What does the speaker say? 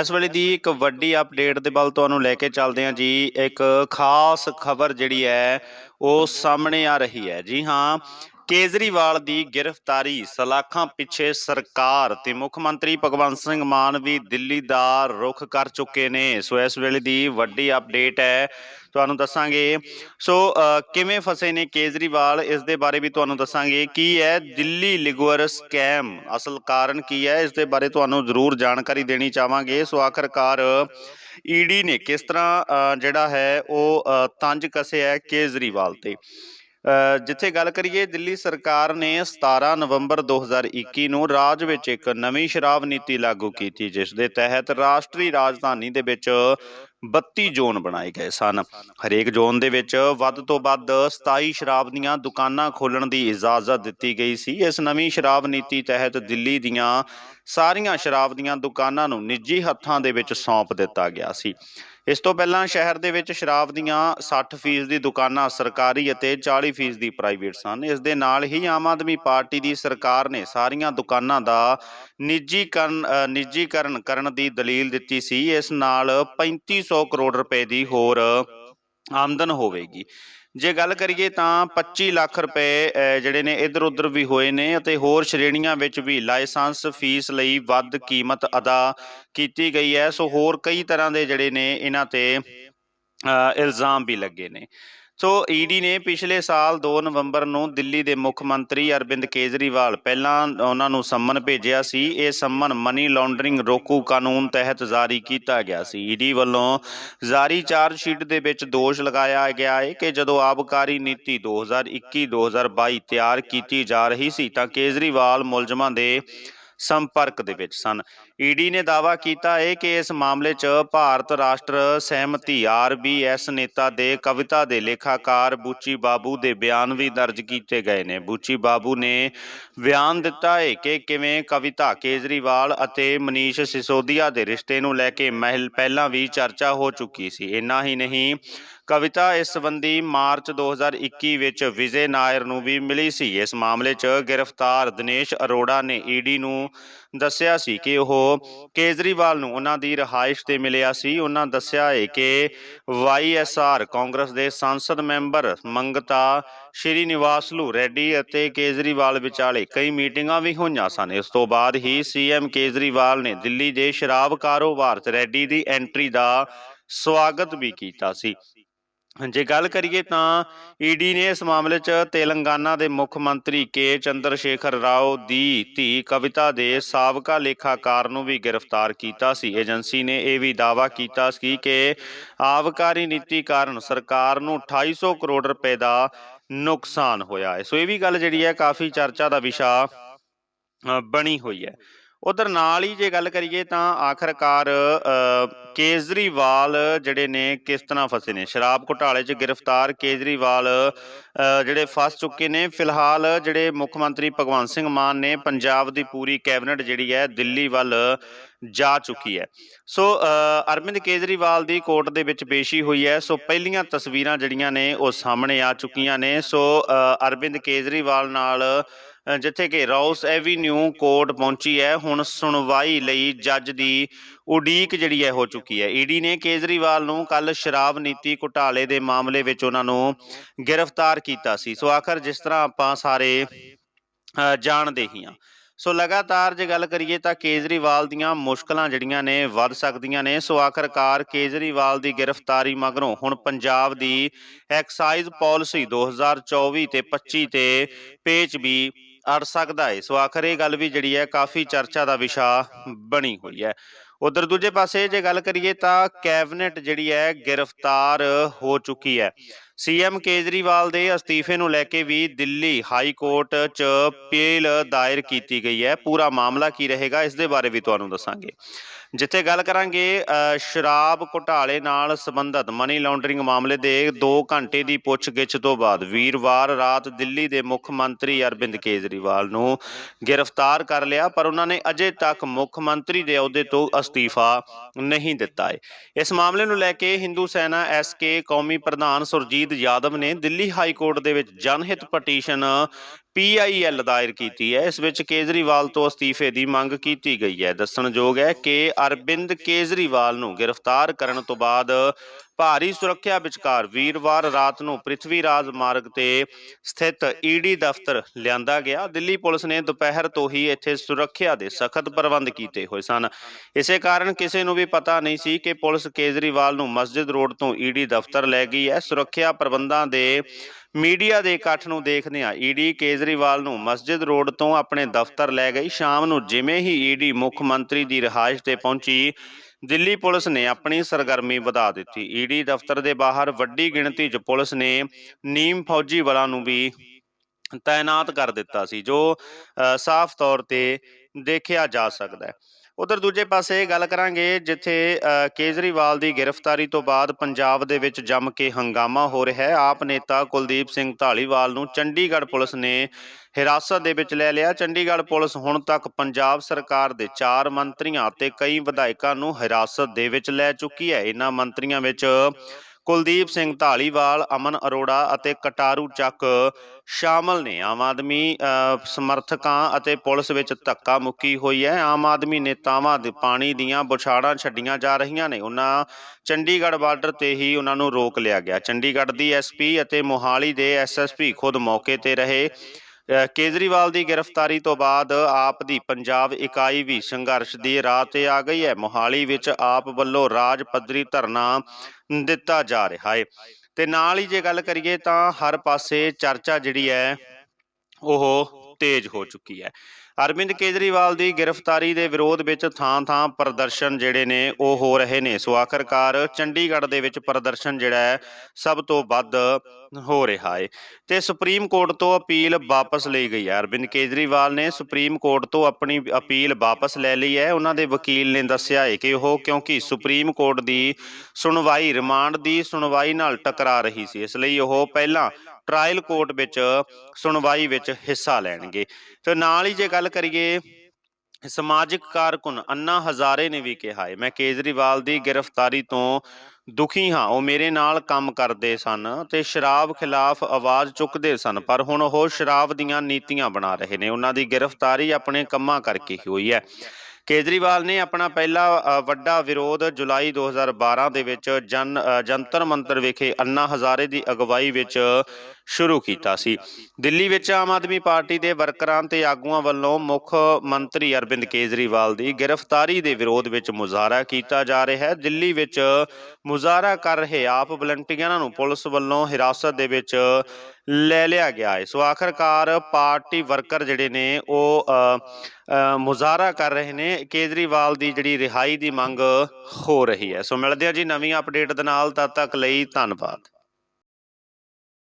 ਇਸ ਵੇਲੇ ਦੀ ਇੱਕ ਵੱਡੀ ਅਪਡੇਟ ਦੇ ਵੱਲ ਤੁਹਾਨੂੰ ਲੈ ਕੇ ਚੱਲਦੇ ਹਾਂ ਜੀ। ਇੱਕ ਖਾਸ ਖਬਰ ਜਿਹੜੀ ਹੈ, ਉਹ ਸਾਹਮਣੇ ਆ ਰਹੀ ਹੈ। ਜੀ ਹਾਂ ਕੇਜਰੀਵਾਲ ਦੀ ਗ੍ਰਿਫਤਾਰੀ, ਸਲਾਖਾਂ ਪਿੱਛੇ ਸਰਕਾਰ ਤੇ ਮੁੱਖ ਮੰਤਰੀ ਭਗਵੰਤ ਸਿੰਘ ਮਾਨ ਵੀ ਦਿੱਲੀ ਦਾ ਰੁਖ ਕਰ ਚੁੱਕੇ ਨੇ। ਸੋ ਇਸ ਵੇਲੇ ਦੀ ਵੱਡੀ ਅਪਡੇਟ ਹੈ। ਤੁਹਾਨੂੰ ਦੱਸਾਂਗੇ, ਸੋ ਕਿਵੇਂ ਫਸੇ ਨੇ ਕੇਜਰੀਵਾਲ? ਇਸ ਦੇ ਬਾਰੇ ਵੀ ਤੁਹਾਨੂੰ ਦੱਸਾਂਗੇ ਕੀ ਹੈ ਦਿੱਲੀ ਲਿਗਵਰ ਸਕੈਮ। ਅਸਲ ਕਾਰਨ ਕੀ ਹੈ? ਇਸ ਦੇ ਬਾਰੇ ਤੁਹਾਨੂੰ ਜ਼ਰੂਰ ਜਾਣਕਾਰੀ ਦੇਣੀ ਚਾਹਾਂਗੇ। ਸੋ ਆਖਰਕਾਰ ਈਡੀ ਨੇ ਕਿਸ ਤਰ੍ਹਾਂ ਜਿਹੜਾ ਹੈ, ਉਹ ਤੰਜ ਕੱਸਿਆ ਕੇਜਰੀਵਾਲ ਤੇ। ਜਿੱਥੇ ਗੱਲ ਕਰੀਏ, ਦਿੱਲੀ ਸਰਕਾਰ ਨੇ 17 ਨਵੰਬਰ 2021 ਨੂੰ ਰਾਜ ਵਿੱਚ ਇੱਕ ਨਵੀਂ ਸ਼ਰਾਬ ਨੀਤੀ ਲਾਗੂ ਕੀਤੀ, ਜਿਸ ਦੇ ਤਹਿਤ ਰਾਸ਼ਟਰੀ ਰਾਜਧਾਨੀ ਦੇ ਵਿੱਚ 32 ਜ਼ੋਨ ਬਣਾਏ ਗਏ ਸਨ। ਹਰੇਕ ਜ਼ੋਨ ਦੇ ਵਿੱਚ ਵੱਧ ਤੋਂ ਵੱਧ 27 ਸ਼ਰਾਬ ਦੀਆਂ ਦੁਕਾਨਾਂ ਖੋਲਣ ਦੀ ਇਜਾਜ਼ਤ ਦਿੱਤੀ ਗਈ ਸੀ। ਇਸ ਨਵੀਂ ਸ਼ਰਾਬ ਨੀਤੀ ਤਹਿਤ ਦਿੱਲੀ ਦੀਆਂ ਸਾਰੀਆਂ ਸ਼ਰਾਬ ਦੀਆਂ ਦੁਕਾਨਾਂ ਨੂੰ ਨਿੱਜੀ ਹੱਥਾਂ ਦੇ ਵਿੱਚ ਸੌਂਪ ਦਿੱਤਾ ਗਿਆ ਸੀ। ਇਸ ਤੋਂ ਪਹਿਲਾਂ ਸ਼ਹਿਰ ਦੇ ਵਿੱਚ ਸ਼ਰਾਬ ਦੀਆਂ 60% ਦੀ ਦੁਕਾਨਾਂ ਸਰਕਾਰੀ ਅਤੇ 40% ਦੀ ਪ੍ਰਾਈਵੇਟ ਸਨ। ਇਸ ਦੇ ਨਾਲ ਹੀ ਆਮ ਆਦਮੀ ਪਾਰਟੀ ਦੀ ਸਰਕਾਰ ਨੇ ਸਾਰੀਆਂ ਦੁਕਾਨਾਂ ਦਾ ਨਿੱਜੀਕਰਨ ਨਿੱਜੀਕਰਨ ਕਰਨ ਦੀ ਦਲੀਲ ਦਿੱਤੀ ਸੀ। ਇਸ ਨਾਲ 3500 ਕਰੋੜ ਰੁਪਏ ਦੀ ਹੋਰ ਆਮਦਨ ਹੋਵੇਗੀ। ਜੇ ਗੱਲ ਕਰੀਏ ਤਾਂ 25 ਲੱਖ ਰੁਪਏ ਜਿਹੜੇ ਨੇ ਇਧਰ ਉਧਰ ਵੀ ਹੋਏ ਨੇ ਅਤੇ ਹੋਰ ਸ਼੍ਰੇਣੀਆਂ ਵਿੱਚ ਵੀ ਲਾਇਸੈਂਸ ਫੀਸ ਲਈ ਵੱਧ ਕੀਮਤ ਅਦਾ ਕੀਤੀ ਗਈ ਹੈ। ਸੋ ਹੋਰ ਕਈ ਤਰ੍ਹਾਂ ਦੇ ਜਿਹੜੇ ਨੇ ਇਹਨਾਂ ਤੇ ਅ, ਇਲਜ਼ਾਮ ਵੀ ਲੱਗੇ ਨੇ। ਸੋ ਈਡੀ ਨੇ ਪਿਛਲੇ ਸਾਲ 2 ਨਵੰਬਰ ਨੂੰ ਦਿੱਲੀ ਦੇ ਮੁੱਖ ਮੰਤਰੀ ਅਰਵਿੰਦ ਕੇਜਰੀਵਾਲ ਪਹਿਲਾਂ ਉਹਨਾਂ ਨੂੰ ਸੰਮਨ ਭੇਜਿਆ ਸੀ। ਇਹ ਸੰਮਨ ਮਨੀ ਲਾਂਡਰਿੰਗ ਰੋਕੂ ਕਾਨੂੰਨ ਤਹਿਤ ਜਾਰੀ ਕੀਤਾ ਗਿਆ ਸੀ। ਈਡੀ ਵੱਲੋਂ ਜਾਰੀ ਚਾਰਜ ਸ਼ੀਟ ਦੇ ਵਿੱਚ ਦੋਸ਼ ਲਗਾਇਆ ਗਿਆ ਹੈ ਕਿ ਜਦੋਂ ਆਬਕਾਰੀ ਨੀਤੀ 2021-2022 ਤਿਆਰ ਕੀਤੀ ਜਾ ਰਹੀ ਸੀ ਤਾਂ ਕੇਜਰੀਵਾਲ ਮੁਲਜ਼ਮਾਂ ਦੇ ਸੰਪਰਕ ਦੇ ਵਿੱਚ ਸਨ। ਈਡੀ ਨੇ ਦਾਅਵਾ ਕੀਤਾ ਹੈ ਕਿ ਇਸ ਮਾਮਲੇ 'ਚ ਭਾਰਤ ਰਾਸ਼ਟਰ ਸਹਿਮਤੀ ਆਰਬੀਐਸ ਨੇਤਾ ਦੇ ਕਵਿਤਾ ਦੇ ਲੇਖਾਕਾਰ ਬੂਚੀ ਬਾਬੂ ਦੇ ਬਿਆਨ ਵੀ ਦਰਜ ਕੀਤੇ ਗਏ ਨੇ। ਬੂਚੀ ਬਾਬੂ ਨੇ ਬਿਆਨ ਦਿੱਤਾ ਹੈ ਕਿ ਕਿਵੇਂ ਕਵਿਤਾ ਕੇਜਰੀਵਾਲ ਅਤੇ ਮਨੀਸ਼ ਸਿਸੋਦੀਆ ਦੇ ਰਿਸ਼ਤੇ ਨੂੰ ਲੈ ਕੇ ਮਹਿਲ ਪਹਿਲਾਂ ਵੀ ਚਰਚਾ ਹੋ ਚੁੱਕੀ ਸੀ। ਇੰਨਾ ਹੀ ਨਹੀਂ, ਕਵਿਤਾ ਇਸ ਸੰਬੰਧੀ ਮਾਰਚ 2021 ਵਿੱਚ ਵਿਜੇ ਨਾਇਰ ਨੂੰ ਵੀ ਮਿਲੀ ਸੀ। ਇਸ ਮਾਮਲੇ 'ਚ ਗ੍ਰਿਫਤਾਰ ਦਿਨੇਸ਼ ਅਰੋੜਾ ਨੇ ਈਡੀ ਨੂੰ ਦੱਸਿਆ ਸੀ ਕਿ ਉਹ ਕੇਜਰੀਵਾਲ ਨੂੰ ਉਹਨਾਂ ਦੀ ਰਿਹਾਇਸ਼ ਤੇ ਮਿਲਿਆ ਸੀ। ਉਹਨਾਂ ਦੱਸਿਆ ਹੈ ਕਿ ਵਾਈਐਸਆਰ ਕਾਂਗਰਸ ਦੇ ਸੰਸਦ ਮੈਂਬਰ ਮੰਗਤਾ ਸ਼੍ਰੀ ਨਿਵਾਸਲੂ ਰੈਡੀ ਅਤੇ ਕੇਜਰੀਵਾਲ ਵਿਚਾਲੇ ਕਈ ਮੀਟਿੰਗਾਂ ਵੀ ਹੋਈਆਂ ਸਨ। ਇਸ ਤੋਂ ਬਾਅਦ ਹੀ ਸੀਐਮ ਕੇਜਰੀਵਾਲ ਨੇ ਦਿੱਲੀ ਦੇ ਸ਼ਰਾਬ ਕਾਰੋਬਾਰ 'ਚ ਰੈਡੀ ਦੀ ਐਂਟਰੀ ਦਾ ਸਵਾਗਤ ਵੀ ਕੀਤਾ ਸੀ। ਜੇ ਗੱਲ ਕਰੀਏ ਤਾਂ ਈਡੀ ਨੇ ਇਸ ਮਾਮਲੇ 'ਚ ਤੇਲੰਗਾਨਾ ਦੇ ਮੁੱਖ ਮੰਤਰੀ ਕੇ ਚੰਦਰ ਸ਼ੇਖਰ ਰਾਓ ਦੀ ਧੀ ਕਵਿਤਾ ਦੇ ਸਾਬਕਾ ਲੇਖਾਕਾਰ ਨੂੰ ਵੀ ਗ੍ਰਿਫਤਾਰ ਕੀਤਾ ਸੀ। ਏਜੰਸੀ ਨੇ ਇਹ ਵੀ ਦਾਅਵਾ ਕੀਤਾ ਸੀ ਕਿ ਆਬਕਾਰੀ ਨੀਤੀ ਕਾਰਨ ਸਰਕਾਰ ਨੂੰ 2800 ਕਰੋੜ ਰੁਪਏ ਦਾ ਨੁਕਸਾਨ ਹੋਇਆ ਹੈ। ਸੋ ਇਹ ਵੀ ਗੱਲ ਜਿਹੜੀ ਹੈ, ਕਾਫੀ ਚਰਚਾ ਦਾ ਵਿਸ਼ਾ ਬਣੀ ਹੋਈ ਹੈ। ਉਧਰ ਨਾਲ ਹੀ ਜੇ ਗੱਲ ਕਰੀਏ ਤਾਂ ਆਖਰਕਾਰ ਕੇਜਰੀਵਾਲ ਜਿਹੜੇ ਨੇ ਕਿਸ ਤਰ੍ਹਾਂ ਫਸੇ ਨੇ? ਸ਼ਰਾਬ ਘੁਟਾਲੇ 'ਚ ਗ੍ਰਿਫਤਾਰ ਕੇਜਰੀਵਾਲ ਜਿਹੜੇ ਫਸ ਚੁੱਕੇ ਨੇ। ਫਿਲਹਾਲ ਜਿਹੜੇ ਮੁੱਖ ਮੰਤਰੀ ਭਗਵੰਤ ਸਿੰਘ ਮਾਨ ਨੇ, ਪੰਜਾਬ ਦੀ ਪੂਰੀ ਕੈਬਨਿਟ ਜਿਹੜੀ ਹੈ, ਦਿੱਲੀ ਵੱਲ ਜਾ ਚੁੱਕੀ ਹੈ। ਸੋ ਅਰਵਿੰਦ ਕੇਜਰੀਵਾਲ ਦੀ ਕੋਰਟ ਦੇ ਵਿੱਚ ਪੇਸ਼ੀ ਹੋਈ ਹੈ। ਸੋ, ਪਹਿਲੀਆਂ ਤਸਵੀਰਾਂ ਜਿਹੜੀਆਂ ਨੇ, ਉਹ ਸਾਹਮਣੇ ਆ ਚੁੱਕੀਆਂ ਨੇ। ਸੋ ਅਰਵਿੰਦ ਕੇਜਰੀਵਾਲ ਨਾਲ ਜਿੱਥੇ ਕਿ ਰੌਸ ਐਵੀਨਿਊ ਕੋਰਟ ਪਹੁੰਚੀ ਹੈ, ਹੁਣ ਸੁਣਵਾਈ ਲਈ ਜੱਜ ਦੀ ਉਡੀਕ ਜਿਹੜੀ ਹੈ ਹੋ ਚੁੱਕੀ ਹੈ। ਈਡੀ ਨੇ ਕੇਜਰੀਵਾਲ ਨੂੰ ਕੱਲ ਸ਼ਰਾਬ ਨੀਤੀ ਘੁਟਾਲੇ ਦੇ ਮਾਮਲੇ ਵਿੱਚ ਉਹਨਾਂ ਨੂੰ ਗ੍ਰਿਫਤਾਰ ਕੀਤਾ ਸੀ। ਸੋ ਆਖਰ ਜਿਸ ਤਰ੍ਹਾਂ ਆਪਾਂ ਸਾਰੇ ਜਾਣਦੇ ਹੀ ਹਾਂ। ਸੋ ਲਗਾਤਾਰ ਜੇ ਗੱਲ ਕਰੀਏ ਤਾਂ ਕੇਜਰੀਵਾਲ ਦੀਆਂ ਮੁਸ਼ਕਲਾਂ ਜਿਹੜੀਆਂ ਨੇ ਵੱਧ ਸਕਦੀਆਂ ਨੇ। ਸੋ ਆਖਰਕਾਰ ਕੇਜਰੀਵਾਲ ਦੀ ਗ੍ਰਿਫਤਾਰੀ ਮਗਰੋਂ ਹੁਣ ਪੰਜਾਬ ਦੀ ਐਕਸਾਈਜ਼ ਪਾਲਿਸੀ 2024 ਤੇ 25 ਤੇ ਪੇਚ ਵੀ ਅੜ ਸਕਦਾ ਹੈ ਸੋ ਆਖਰ ਇਹ ਗੱਲ ਵੀ ਜਿਹੜੀ ਹੈ, ਕਾਫੀ ਚਰਚਾ ਦਾ ਵਿਸ਼ਾ ਬਣੀ ਹੋਈ ਹੈ। ਉਧਰ ਦੂਜੇ ਪਾਸੇ ਜੇ ਗੱਲ ਕਰੀਏ ਤਾਂ ਕੈਬਨਿਟ ਜਿਹੜੀ ਹੈ, ਗ੍ਰਿਫਤਾਰ ਹੋ ਚੁੱਕੀ ਹੈ। ਸੀਐਮ ਕੇਜਰੀਵਾਲ ਦੇ ਅਸਤੀਫੇ ਨੂੰ ਲੈ ਕੇ ਵੀ ਦਿੱਲੀ ਹਾਈ ਕੋਰਟ 'ਚ ਅਪੀਲ ਦਾਇਰ ਕੀਤੀ ਗਈ ਹੈ। ਪੂਰਾ ਮਾਮਲਾ ਕੀ ਰਹੇਗਾ, ਇਸ ਦੇ ਬਾਰੇ ਵੀ ਤੁਹਾਨੂੰ ਦੱਸਾਂਗੇ। ਜਿੱਥੇ ਗੱਲ ਕਰਾਂਗੇ ਸ਼ਰਾਬ ਘੁਟਾਲੇ ਨਾਲ ਸੰਬੰਧਿਤ ਮਨੀ ਲਾਂਡਰਿੰਗ ਮਾਮਲੇ ਦੇ 2 ਘੰਟੇ ਦੀ ਪੁੱਛਗਿੱਛ ਤੋਂ ਬਾਅਦ ਵੀਰਵਾਰ ਰਾਤ ਦਿੱਲੀ ਦੇ ਮੁੱਖ ਮੰਤਰੀ ਅਰਵਿੰਦ ਕੇਜਰੀਵਾਲ ਨੂੰ ਗ੍ਰਿਫਤਾਰ ਕਰ ਲਿਆ, ਪਰ ਉਹਨਾਂ ਨੇ ਅਜੇ ਤੱਕ ਮੁੱਖ ਮੰਤਰੀ ਦੇ ਅਹੁਦੇ ਤੋਂ ਅਸਤੀਫਾ ਨਹੀਂ ਦਿੱਤਾ ਹੈ। ਇਸ ਮਾਮਲੇ ਨੂੰ ਲੈ ਕੇ ਹਿੰਦੂ ਸੈਨਾ ਐਸਕੇ ਕੌਮੀ ਪ੍ਰਧਾਨ ਸੁਰਜੀਤ ਯਾਦਵ ਨੇ ਦਿੱਲੀ ਹਾਈ ਕੋਰਟ ਦੇ ਵਿੱਚ ਜਨਹਿਤ ਪਟੀਸ਼ਨ ਪੀਆਈਐਲ ਦਾਇਰ ਕੀਤੀ ਹੈ। ਇਸ ਵਿੱਚ ਕੇਜਰੀਵਾਲ ਤੋਂ ਅਸਤੀਫੇ ਦੀ ਮੰਗ ਕੀਤੀ ਗਈ ਹੈ। ਦੱਸਣਯੋਗ ਹੈ ਕਿ ਅਰਵਿੰਦ ਕੇਜਰੀਵਾਲ ਨੂੰ ਗ੍ਰਿਫਤਾਰ ਕਰਨ ਤੋਂ ਬਾਅਦ ਭਾਰੀ ਸੁਰੱਖਿਆ ਵਿਚਕਾਰ ਵੀਰਵਾਰ ਰਾਤ ਨੂੰ ਪ੍ਰਿਥਵੀ ਰਾਜ ਮਾਰਗ ਤੇ ਸਥਿਤ ਈਡੀ ਦਫ਼ਤਰ ਲਿਆਂਦਾ ਗਿਆ। ਦਿੱਲੀ ਪੁਲਿਸ ਨੇ ਦੁਪਹਿਰ ਤੋਂ ਹੀ ਇੱਥੇ ਸੁਰੱਖਿਆ ਦੇ ਸਖਤ ਪ੍ਰਬੰਧ ਕੀਤੇ ਹੋਏ ਸਨ। ਇਸੇ ਕਾਰਨ ਕਿਸੇ ਨੂੰ ਵੀ ਪਤਾ ਨਹੀਂ ਸੀ ਕਿ ਪੁਲਿਸ ਕੇਜਰੀਵਾਲ ਨੂੰ ਮਸਜਿਦ ਰੋਡ ਤੋਂ ਈਡੀ ਦਫ਼ਤਰ ਲੈ ਗਈ ਹੈ। ਸੁਰੱਖਿਆ ਪ੍ਰਬੰਧਾਂ ਦੇ ਮੀਡੀਆ ਦੇ ਇਕੱਠ ਨੂੰ ਦੇਖਦਿਆਂ ਈਡੀ ਕੇਜਰੀਵਾਲ ਨੂੰ ਮਸਜਿਦ ਰੋਡ ਤੋਂ ਆਪਣੇ ਦਫ਼ਤਰ ਲੈ ਗਈ। ਸ਼ਾਮ ਨੂੰ ਜਿਵੇਂ ਹੀ ਈਡੀ ਮੁੱਖ ਮੰਤਰੀ ਦੀ ਰਿਹਾਇਸ਼ ਤੇ ਪਹੁੰਚੀ ਦਿੱਲੀ ਪੁਲਿਸ ਨੇ ਆਪਣੀ ਸਰਗਰਮੀ ਵਧਾ ਦਿੱਤੀ। ਈਡੀ ਦਫ਼ਤਰ ਦੇ ਬਾਹਰ ਵੱਡੀ ਗਿਣਤੀ 'ਚ ਪੁਲਿਸ ਨੇ ਨੀਮ ਫੌਜੀ ਬਲਾਂ ਨੂੰ ਵੀ ਤਾਇਨਾਤ ਕਰ ਦਿੱਤਾ ਸੀ ਜੋ ਅ, ਸਾਫ਼ ਤੌਰ ਤੇ ਦੇਖਿਆ ਜਾ ਸਕਦਾ ਹੈ। ਉਧਰ ਦੂਜੇ ਪਾਸੇ ਗੱਲ ਕਰਾਂਗੇ ਜਿੱਥੇ ਕੇਜਰੀਵਾਲ ਦੀ ਗ੍ਰਿਫਤਾਰੀ ਤੋਂ ਬਾਅਦ ਪੰਜਾਬ ਦੇ ਵਿੱਚ ਜੰਮ ਕੇ ਹੰਗਾਮਾ ਹੋ ਰਿਹਾ ਹੈ। ਆਪ ਨੇਤਾ ਕੁਲਦੀਪ ਸਿੰਘ ਢਾਲੀਵਾਲ ਨੂੰ ਚੰਡੀਗੜ੍ਹ ਪੁਲਿਸ ਨੇ ਹਿਰਾਸਤ ਦੇ ਵਿੱਚ ਲੈ ਲਿਆ। ਚੰਡੀਗੜ੍ਹ ਪੁਲਿਸ ਹੁਣ ਤੱਕ ਪੰਜਾਬ ਸਰਕਾਰ ਦੇ ਚਾਰ ਮੰਤਰੀਆਂ ਅਤੇ ਕਈ ਵਿਧਾਇਕਾਂ ਨੂੰ ਹਿਰਾਸਤ ਦੇ ਵਿੱਚ ਲੈ ਚੁੱਕੀ ਹੈ। ਇਹਨਾਂ ਮੰਤਰੀਆਂ ਵਿੱਚ ਕੁਲਦੀਪ ਸਿੰਘ ਢਾਲੀਵਾਲ, ਅਮਨ ਅਰੋੜਾ ਅਤੇ ਕਟਾਰੂ ਚੱਕ ਸ਼ਾਮਲ ਨੇ। ਆਮ ਆਦਮੀ ਸਮਰਥਕਾਂ ਅਤੇ ਪੁਲਿਸ ਵਿੱਚ ਧੱਕਾ ਮੁੱਕੀ ਹੋਈ ਹੈ। ਆਮ ਆਦਮੀ ਨੇਤਾਵਾਂ ਦੇ ਪਾਣੀ ਦੀਆਂ ਬੁਛਾੜਾਂ ਛੱਡੀਆਂ ਜਾ ਰਹੀਆਂ ਨੇ। ਉਹਨਾਂ ਚੰਡੀਗੜ੍ਹ ਬਾਰਡਰ ਤੇ ਹੀ ਉਹਨਾਂ ਨੂੰ ਰੋਕ ਲਿਆ ਗਿਆ। ਚੰਡੀਗੜ੍ਹ ਦੀ ਐਸਪੀ ਅਤੇ ਮੋਹਾਲੀ ਦੇ ਐਸਐਸਪੀ ਖੁਦ ਮੌਕੇ ਤੇ ਰਹੇ। ਕੇਜਰੀਵਾਲ ਦੀ ਗ੍ਰਿਫਤਾਰੀ ਤੋਂ ਬਾਅਦ ਆਪ ਦੀ ਪੰਜਾਬ ਇਕਾਈ ਵੀ ਸੰਘਰਸ਼ ਦੀ ਰਾਹ ਤੇ ਆ ਗਈ ਹੈ। ਮੋਹਾਲੀ ਵਿੱਚ ਆਪ ਵੱਲੋਂ ਰਾਜ ਪੱਧਰੀ ਧਰਨਾ ਦਿੱਤਾ ਜਾ ਰਿਹਾ ਹੈ। ਤੇ ਨਾਲ ਹੀ ਜੇ ਗੱਲ ਕਰੀਏ ਤਾਂ ਹਰ ਪਾਸੇ ਚਰਚਾ ਜਿਹੜੀ ਹੈ, ਉਹ ਤੇਜ਼ ਹੋ ਚੁੱਕੀ ਹੈ। ਅਰਵਿੰਦ ਕੇਜਰੀਵਾਲ ਦੀ ਗ੍ਰਿਫਤਾਰੀ ਦੇ ਵਿਰੋਧ ਵਿੱਚ ਥਾਂ-ਥਾਂ ਪ੍ਰਦਰਸ਼ਨ ਜਿਹੜੇ ਨੇ, ਉਹ ਹੋ ਰਹੇ ਨੇ। ਸੋ ਆਖਰਕਾਰ ਚੰਡੀਗੜ੍ਹ ਦੇ ਵਿੱਚ ਪ੍ਰਦਰਸ਼ਨ ਜਿਹੜਾ ਹੈ, ਸਭ ਤੋਂ ਵੱਧ ਹੋ ਰਿਹਾ ਹੈ। ਤੇ ਸੁਪਰੀਮ ਕੋਰਟ ਤੋਂ ਅਪੀਲ ਵਾਪਸ ਲਈ ਗਈ ਹੈ। ਅਰਵਿੰਦ ਕੇਜਰੀਵਾਲ ਨੇ ਸੁਪਰੀਮ ਕੋਰਟ ਤੋਂ ਆਪਣੀ ਅਪੀਲ ਵਾਪਸ ਲੈ ਲਈ ਹੈ। ਉਹਨਾਂ ਦੇ ਵਕੀਲ ਨੇ ਦੱਸਿਆ ਹੈ ਕਿ ਉਹ ਕਿਉਂਕਿ ਸੁਪਰੀਮ ਕੋਰਟ ਦੀ ਸੁਣਵਾਈ, ਰਿਮਾਂਡ ਦੀ ਸੁਣਵਾਈ ਨਾਲ ਟਕਰਾ ਰਹੀ ਸੀ। ਇਸ ਲਈ ਉਹ ਪਹਿਲਾਂ ਟ੍ਰਾਇਲ ਕੋਰਟ ਵਿੱਚ ਸੁਣਵਾਈ ਵਿੱਚ ਹਿੱਸਾ ਲੈਣਗੇ। ਤੇ ਨਾਲ ਹੀ ਜੇ ਗੱਲ ਕਰੀਏ, ਸਮਾਜਿਕ ਕਾਰਕੁਨ ਅੰਨਾ ਹਜ਼ਾਰੇ ਨੇ ਵੀ ਕਿਹਾ ਹੈ ਮੈਂ ਕੇਜਰੀਵਾਲ ਦੀ ਗ੍ਰਿਫਤਾਰੀ ਤੋਂ ਦੁਖੀ ਹਾਂ। ਉਹ ਮੇਰੇ ਨਾਲ ਕੰਮ ਕਰਦੇ ਸਨ ਤੇ ਸ਼ਰਾਬ ਖਿਲਾਫ ਆਵਾਜ਼ ਚੁੱਕਦੇ ਸਨ, ਪਰ ਹੁਣ ਉਹ ਸ਼ਰਾਬ ਦੀਆਂ ਨੀਤੀਆਂ ਬਣਾ ਰਹੇ ਨੇ। ਉਹਨਾਂ ਦੀ ਗ੍ਰਿਫਤਾਰੀ ਆਪਣੇ ਕੰਮਾਂ ਕਰਕੇ ਹੀ ਹੋਈ ਹੈ। ਕੇਜਰੀਵਾਲ ਨੇ ਆਪਣਾ ਪਹਿਲਾ ਵੱਡਾ ਵਿਰੋਧ ਜੁਲਾਈ 2012 ਦੇ ਵਿੱਚ ਜਨ ਜੰਤਰ ਮੰਤਰ ਵਿਖੇ ਅੰਨਾ ਹਜ਼ਾਰੇ ਦੀ ਅਗਵਾਈ ਵਿੱਚ ਸ਼ੁਰੂ ਕੀਤਾ ਸੀ। ਦਿੱਲੀ ਵਿੱਚ ਆਮ ਆਦਮੀ ਪਾਰਟੀ ਦੇ ਵਰਕਰਾਂ ਤੇ ਆਗੂਆਂ ਵੱਲੋਂ ਮੁੱਖ ਮੰਤਰੀ ਅਰਵਿੰਦ ਕੇਜਰੀਵਾਲ ਦੀ ਗ੍ਰਿਫਤਾਰੀ ਦੇ ਵਿਰੋਧ ਵਿੱਚ ਮੁਜ਼ਾਹਰਾ ਕੀਤਾ ਜਾ ਰਿਹਾ ਹੈ। ਦਿੱਲੀ ਵਿੱਚ ਮੁਜ਼ਾਹਰਾ ਕਰ ਰਹੇ ਆਪ ਵਲੰਟੀਅਰਾਂ ਨੂੰ ਪੁਲਿਸ ਵੱਲੋਂ ਹਿਰਾਸਤ ਦੇ ਵਿੱਚ ਲੈ ਲਿਆ ਗਿਆ ਹੈ। ਸੋ ਆਖਰਕਾਰ ਪਾਰਟੀ ਵਰਕਰ ਜਿਹੜੇ ਨੇ ਉਹ ਮੁਜ਼ਾਹਰਾ ਕਰ ਰਹੇ ਨੇ। ਕੇਜਰੀਵਾਲ ਦੀ ਜਿਹੜੀ ਰਿਹਾਈ ਦੀ ਮੰਗ ਹੋ ਰਹੀ ਹੈ। ਸੋ ਮਿਲਦੇ ਹਾਂ ਜੀ ਨਵੀਂ ਅਪਡੇਟ ਦੇ ਨਾਲ। ਤਦ ਤੱਕ ਲਈ ਧੰਨਵਾਦ।